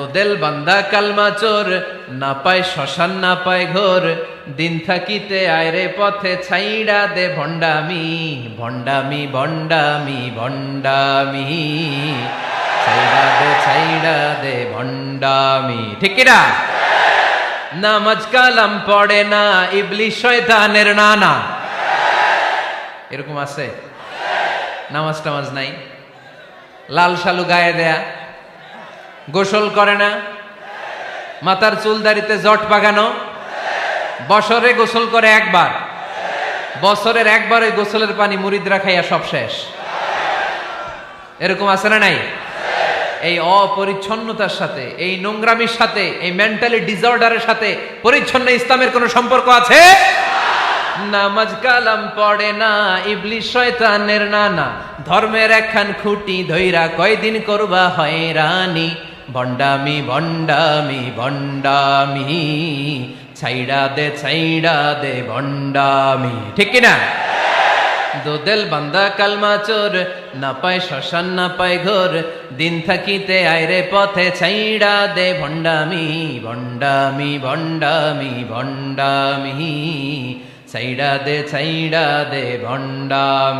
দোদেল বান্দা কালমা চোর, না পায় শ্মশান, না পায় ঘোর। দিন থাকিতে আয়রে পথে ছাইড়া দে ভণ্ডামি ভণ্ডামি ভণ্ডামি ভণ্ডামি। ছাইড়া দে ছাইড়া দে ভণ্ডামি। ঠিক কিনা? নামাজ কালাম পড়ে না ইবলিশ শয়তানের নানা। এরকম আছে? নামাজ টামাজ নাই? লাল শালু গায়ে দেয়া? গোসল করে না? মাথার চুল দাড়িতে জট পাকানো বছরে গোসল করে একবার। বছরের একবার ওই গোসলের পানি মুরিদরা খাইয়া সব শেষ। এরকম আছে না নাই? এই অপরিচ্ছন্নতার সাথে, এই নোংরামির সাথে, এই মেন্টালি ডিসঅর্ডারের সাথে পরিচ্ছন্ন ইসলামের কোনো সম্পর্ক আছে? নামাজ কালাম পড়ে না ইবলিশ শয়তানের নানা। ধর্মের একখান খুঁটি ধইরা কয়দিন করবা হয়রানি। ভণ্ডামি ভণ্ডামি ভণ্ডামি। ছাইড়া দে ছাইড়া দে, ভণ্ডামি। ঠিক কিনা? দোদেল বান্দা কালমা চোর, না পায় শ্মশান, না পায় ঘোর। দিন থাকিতে আইরে পথে ছাইড়া দে, ভণ্ডামি ভণ্ডামি ভণ্ডামি ভণ্ডামি। ছাইড়া দে ছাইড়া দে, ভণ্ডামি।